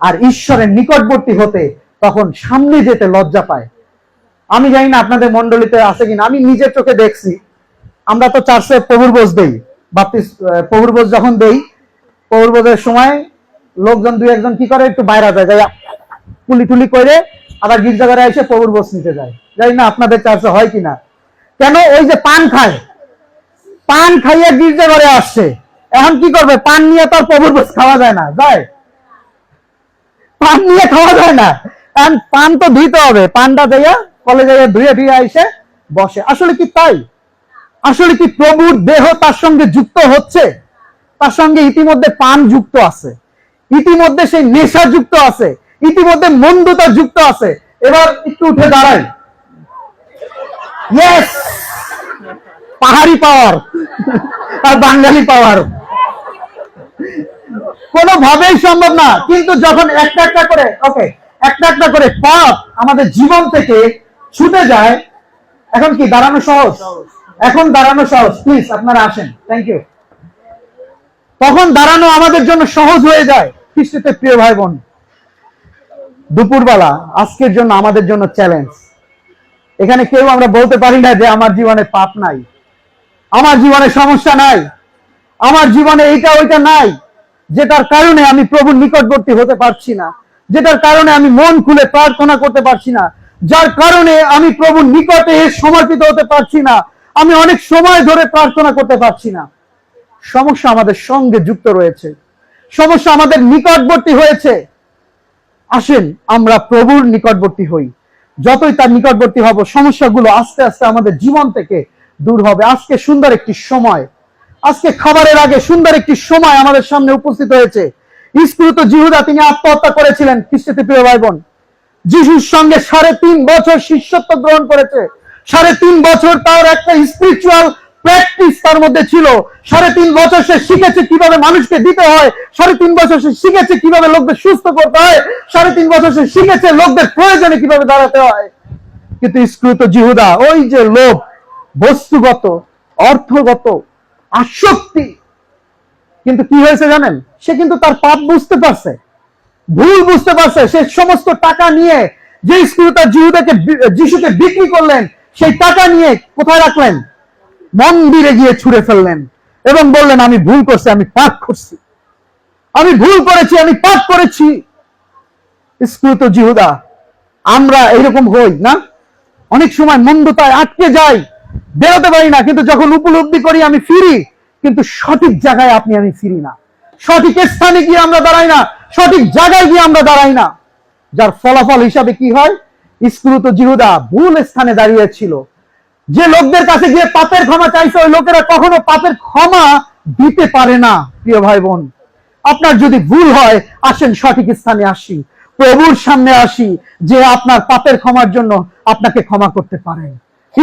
আর ঈশ্বরের নিকটবর্তী হতে তখন সামনে যেতে লজ্জা পায়। আমি জানি না আপনাদের মন্ডলীতে আছে কিনা, আমি নিজের চোখে দেখছি। আমরা তো চার্চে প্রভুর বোঝ দেই, বাপ্তিস প্রভুর বোঝ যখন দেই, প্রভুর বোঝের সময় লোকজন দুই একজন কি করে, একটু বাইরে যায় যাই কুলি টুলি করে আবার গির্জাঘরে এসে প্রভুর বোঝ নিতে যায়। জানি না আপনাদের চার্চে হয় কিনা। কেন ওই যে পান খায়, পান খাইয়ে গির্জাঘরে আসছে, এখন কি করবে? পান নিয়ে তো আর প্রভুর বোঝ খাওয়া যায় না, যায়। পান নিয়ে খাওয়া যায় না। কারণ পান তো ধুইতে হবে। পানটা দেয়া, কলেজে ধুয়ে ধুয়ে এসে বসে। আসলে কি তাই? আসলে কি প্রভুর দেহ তার সঙ্গে যুক্ত হচ্ছে? তার সঙ্গে ইতিমধ্যে পান যুক্ত আছে। ইতিমধ্যে সেই নেশা যুক্ত আছে। ইতিমধ্যে মন্দতা যুক্ত আছে। এবার একটু উঠে দাঁড়াই। পাহাড়ি পাওয়ার আর বাঙালি পাওয়ার কোনোভাবেই সম্ভব না। কিন্তু যখন একটা একটা করে ওকে একটা একটা করে পাপ আমাদের জীবন থেকে ছুটে যায়, এখন কি দাঁড়ানো সহজ? এখন দাঁড়ানো সহজ। প্লিজ আপনারা আসেন। থ্যাংক ইউ তখন দাঁড়ানো আমাদের জন্য সহজ হয়ে যায়। খ্রিস্টতে প্রিয় ভাই বোন দুপুরবেলা আজকের জন্য আমাদের জন্য চ্যালেঞ্জ এখানে কেউ আমরা বলতে পারি না যে আমার জীবনে পাপ নাই। আমার জীবনে সমস্যা নাই। আমার জীবনে এইটা, ওইটা নাই। যেটার কারণে আমি প্রভুর নিকটবর্তী হতে পারছি না, যেটার কারণে আমি মন খুলে প্রার্থনা করতে পারছি না, যার কারণে আমি প্রভুর নিকটে সমর্পিত হতে পারছি না, আমি অনেক সময় ধরে প্রার্থনা করতে পারছি না। সমস্যা আমাদের সঙ্গে যুক্ত রয়েছে, সমস্যা আমাদের নিকটবর্তী হয়েছে। আসেন, আমরা প্রভুর নিকটবর্তী হই। যতই তার নিকটবর্তী হব, সমস্যাগুলো আস্তে আস্তে আমাদের জীবন থেকে দূর হবে। আজকে সুন্দর একটি সময় আজকে খাবারের আগে সুন্দর একটি সময় আমাদের সামনে উপস্থিত হয়েছে। ইস্কৃত জিহুদা তিনি আত্মহত্যা করেছিলেন খ্রিস্টতে প্রিয় ভাই বোন যিশুর সঙ্গে সাড়ে তিন বছর শিষ্যত্ব গ্রহণ করেছে। সাড়ে তিন বছর তার একটা স্পিরিচুয়াল প্র্যাকটিস তার মধ্যে ছিল। সাড়ে তিন বছর সে শিখেছে কীভাবে মানুষকে দিতে হয়। সাড়ে তিন বছর সে শিখেছে কীভাবে লোকদের সুস্থ করতে হয়। সাড়ে তিন বছর সে শিখেছে লোকদের প্রয়োজনে কীভাবে দাঁড়াতে হয়। কিন্তু স্কৃত জিহুদা, ওই যে লোভ, বস্তুগত, অর্থগত আসক্তি কিন্তু কি হয়েছে জানেন? সে কিন্তু তার পাপ বুঝতে পারছে, ভুল বুঝতে পারছে। সে সমস্ত টাকা নিয়ে যে স্কৃতা জিহুদাকে যিশুকে বিক্রি করলেন, সেই টাকা নিয়ে কোথায় রাখলেন? মন্দিরে গিয়ে ছুঁড়ে ফেললেন এবং বললেন, আমি ভুল করছি, আমি পাপ করছি। আমি ভুল করেছি, আমি পাপ করেছি। স্কৃত জিহুদা, আমরা এরকম হই না? অনেক সময় মন্দতায় আটকে যাই। বেরোতে পারি না, কিন্তু যখন উপলব্ধি করি আমি ফিরি, কিন্তু সঠিক জায়গায় আপনি আমি ফিরি না। সঠিক স্থানে গিয়ে আমরা দাঁড়াই না, সঠিক জায়গায় গিয়ে আমরা দাঁড়াই না। যার ফলাফল হিসাবে কি হয়? স্কৃত জিহুদা ভুল স্থানে দাঁড়িয়েছিল। যে লোকদের কাছে গিয়ে পাপের ক্ষমা চাইছে, ওই লোকেরা কখনো পাপের ক্ষমা দিতে পারে না, প্রিয় ভাই বোন আপনার যদি ভুল হয়, আসেন সঠিক স্থানে আসি, প্রভুর সামনে আসি, যে আপনার পাপের ক্ষমার জন্য আপনাকে ক্ষমা করতে পারেন।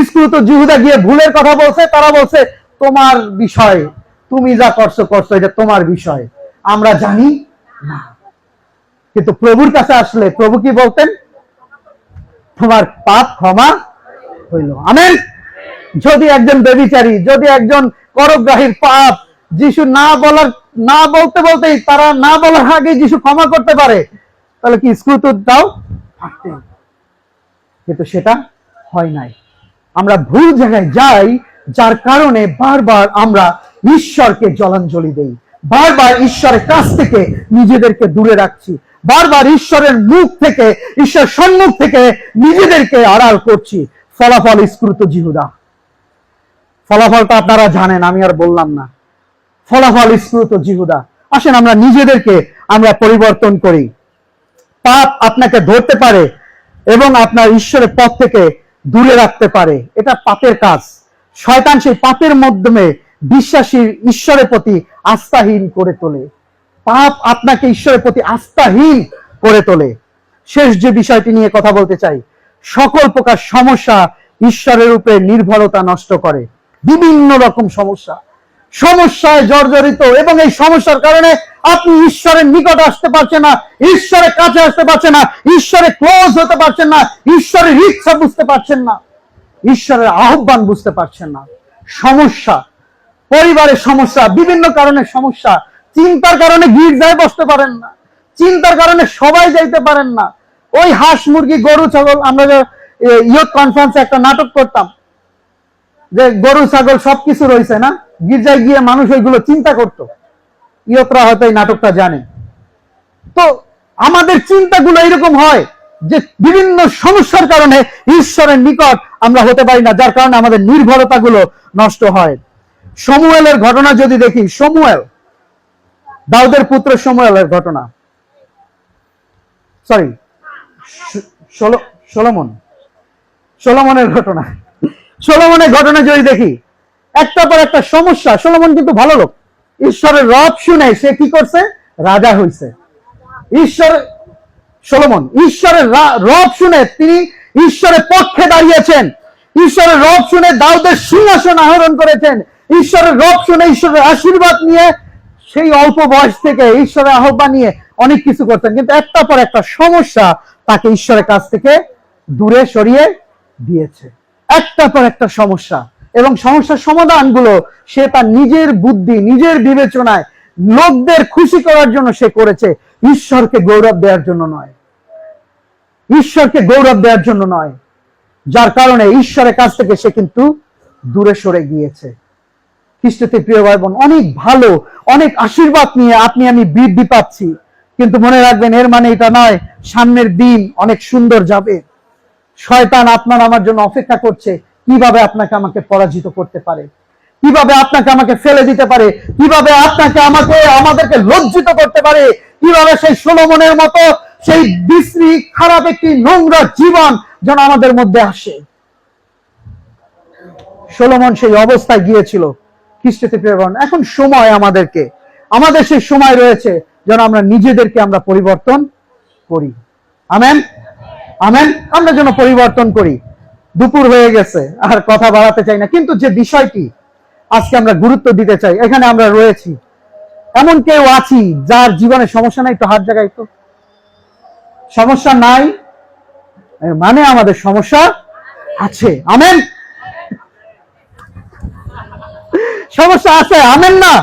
স্কৃত জিহুদা গিয়ে ভুলের কথা বলছে, তারা বলছে, তোমার বিষয়, তুমি যা করছ করছ, এটা তোমার বিষয়। আমরা জানি না। কিন্তু প্রভুর কাছে আসলে প্রভু কি বলতেন? তোমার পাপ ক্ষমা হইল। আমেন। যদি একজন বেবিচারী যদি একজন করগ্রাহীর পাপ যিশু না বলার, না বলতে বলতেই তারা না বলার আগে যিশু ক্ষমা করতে পারে, তাহলে কি স্ক্রুত দাও? পারতেন। কিন্তু সেটা হয় নাই। আমরা ভুল জায়গায় যাই, যার কারণে বারবার আমরা ঈশ্বরকে জলাঞ্জলি দেই। বারবার ঈশ্বরের কাছ থেকে নিজেদেরকে দূরে রাখছি। বারবার ঈশ্বরের মুখ থেকে ঈশ্বর সম্মুখ থেকে নিজেদেরকে আড়াল করছি। ফলাফল স্ক্রুত জিহুদা। ফলাফলটা আপনারা জানেন, আমি আর বললাম না। ফলাফল স্ক্রুত জিহুদা। আসেন আমরা নিজেদেরকে আমরা পরিবর্তন করি। পাপ আপনাকে ধরতে পারে এবং আপনার ঈশ্বরের পথ থেকে দূরে রাখতে পারে। এটা পাপের কাজ। শয়তান সেই পাপের মাধ্যমে বিশ্বাসী ঈশ্বরের প্রতি আস্থাহীন করে তোলে। পাপ আপনাকে ঈশ্বরের প্রতি আস্থাহীন করে তোলে। শেষ যে বিষয়টি নিয়ে কথা বলতে চাই, সকল প্রকার সমস্যা ঈশ্বরের উপরে নির্ভরতা নষ্ট করে। বিভিন্ন রকম সমস্যা। সমস্যায় জর্জরিত এবং এই সমস্যার কারণে আপনি ঈশ্বরের নিকট আসতে পারছেন না, ঈশ্বরের কাছে আসতে পারছেন না ঈশ্বরের ক্লোজ হতে পারছেন না, ঈশ্বরের ইচ্ছা বুঝতে পারছেন না, ঈশ্বরের আহ্বান বুঝতে পারছেন না। সমস্যা, পরিবারের সমস্যা, বিভিন্ন কারণে সমস্যা, চিন্তার কারণে গির্জায় বসতে পারেন না, চিন্তার কারণে সবাই যাইতে পারেন না। ওই হাঁস মুরগি, গরু, ছাগল, আমরা ইয়ত কনফারেন্সে একটা নাটক করতাম, যে গরু, ছাগল সবকিছু রয়েছে না? গির্জায় গিয়ে মানুষ ওইগুলো চিন্তা করত। ইয়তরা হয়তো এই নাটকটা জানে। তো আমাদের চিন্তাগুলো এরকম হয় যে বিভিন্ন সমস্যার কারণে ঈশ্বরের নিকট আমরা হতে পারি না, যার কারণে আমাদের নির্ভরতাগুলো নষ্ট হয়। সমুয়েলের ঘটনা যদি দেখি, সমুয়েল, দাউদের পুত্র সমুয়েলের ঘটনা। সরি সোলমন, সোলমনের ঘটনা। সোলমনের ঘটনা যদি দেখি একটা পর একটা সমস্যা। সোলমন কিন্তু ভালো লোক। ঈশ্বরের রব শুনে সে কি করছে? রাজা হইছে। ঈশ্বর, সোলমন, ঈশ্বরের রব শুনে তিনি ঈশ্বরের পক্ষে দাঁড়িয়েছেন। ঈশ্বরের রব শুনে দাউদের সিংহাসন আহরণ করেছেন। ঈশ্বরের রব শুনে ঈশ্বরের আশীর্বাদ নিয়ে সেই অল্প বয়স থেকে ঈশ্বরের আহ্বান নিয়ে অনেক কিছু করতেন। কিন্তু একটা পর একটা সমস্যা তাকে ঈশ্বরের কাছ থেকে দূরে সরিয়ে দিয়েছে। একটা পর একটা সমস্যা। এবং সমস্যার সমাধানগুলো সে তার নিজের বুদ্ধি, নিজের বিবেচনায় লোকদের খুশি করার জন্য সে করেছে। ঈশ্বরকে গৌরব দেওয়ার জন্য নয়। ঈশ্বরকে গৌরব দেওয়ার জন্য নয়। যার কারণে ঈশ্বরের কাছ থেকে সে কিন্তু দূরে সরে গিয়েছে। খ্রিস্টতে প্রিয় ভাই বোন অনেক ভালো, অনেক আশীর্বাদ নিয়ে আপনি আমি বৃদ্ধি পাচ্ছি। কিন্তু মনে রাখবেন, এর মানে এটা নয়, সামনের দিন অনেক সুন্দর যাবে। শয়তান আপনার আমার জন্য অপেক্ষা করছে। কীভাবে আপনাকে আমাকে পরাজিত করতে পারে? কীভাবে আপনাকে আমাকে ফেলে দিতে পারে? কীভাবে আপনাকে আমাকে, আমাদেরকে লজ্জিত করতে পারে? কীভাবে সেই সোলমনের মতো, সেই বিশ্রী, খারাপ একটি নোংরা জীবন যেন আমাদের মধ্যে আসে? সোলমন সেই অবস্থায় গিয়েছিল। খ্রিস্টতে প্রেরণ। এখন সময় আমাদেরকে। আমাদের সেই সময় রয়েছে যেন আমরা নিজেদেরকে আমরা পরিবর্তন করি। আমেন? আমেন? আমরা যেন পরিবর্তন করি। দুপুর হয়ে গেছে, আর কথা বাড়াতে চাই না। কিন্তু যে বিষয়টি আজকে আমরা গুরুত্ব দিতে চাই, এখানে আমরা রয়েছি। এমন কেউ আছি যার জীবনে সমস্যা নাই, একটু হাত জায়গায় তো। সমস্যা নাই মানে আমাদের সমস্যা আছে। আমেন? সমস্যা আছে, আমেন না?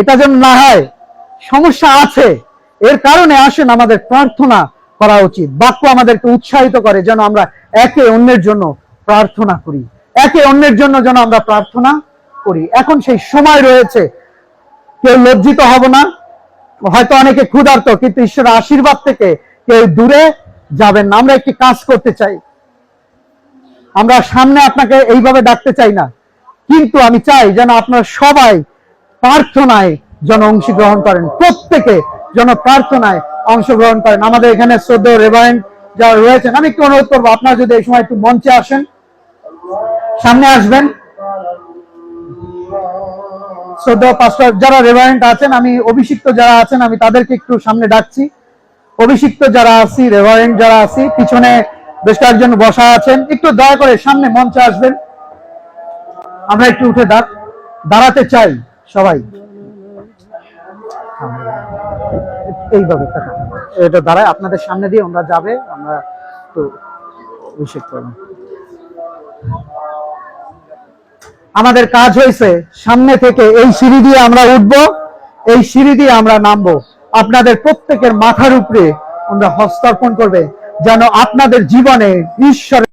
এটা যেন না হয়, সমস্যা আছে। এর কারণে আসেন আমাদের প্রার্থনা করা উচিত। বাক্য আমাদেরকে উৎসাহিত করে যেন আমরা একে অন্যের জন্য প্রার্থনা করি। একে অন্যের জন্য যেন আমরা প্রার্থনা করি। এখন সেই সময় রয়েছে। কেউ লজ্জিত হব না। হয়তো অনেকে ক্ষুধার্ত, কিন্তু ঈশ্বরের আশীর্বাদ থেকে কেউ দূরে যাবেন না। আমরা একটি কাজ করতে চাই। আমরা সামনে আপনাকে এইভাবে ডাকতে চাই না। কিন্তু আমি চাই যেন আপনারা সবাই প্রার্থনায় যেন অংশগ্রহণ করেন। প্রত্যেকে যেন প্রার্থনায় অংশগ্রহণ করেন। আমাদের এখানে শ্রদ্ধ রেভারেন্ট যারা রয়েছেন, আমি একটু অনুরোধ করব, আপনারা যদি এই সময় একটু মঞ্চে আসেন, সামনে আসবেন। শ্রদ্ধা পাস্টার যারা রেভারেন্ট আছেন, আমি অভিষিক্ত যারা আছেন, আমি তাদেরকে একটু সামনে ডাকছি। অভিষিক্ত যারা আছি, রেভারেন্ট যারা আছি, পিছনে বেশ কয়েকজন বসা আছেন, একটু দয়া করে সামনে মঞ্চে আসবেন। আমরা একটু উঠে দাঁড়- দাঁড়াতে চাই সবাই। এইভাবে। এটা দাঁড়ায় আপনাদের সামনে দিয়ে আমরা যাবে, আমরা তো অভিষেক করলাম আমাদের কাজ হয়েছে, সামনে থেকে এই সিঁড়ি দিয়ে আমরা উঠব, এই সিঁড়ি দিয়ে আমরা নামবো আপনাদের প্রত্যেকের মাথার উপরে আমরা হস্তার্পণ করবে, যেন আপনাদের জীবনে ঈশ্বরের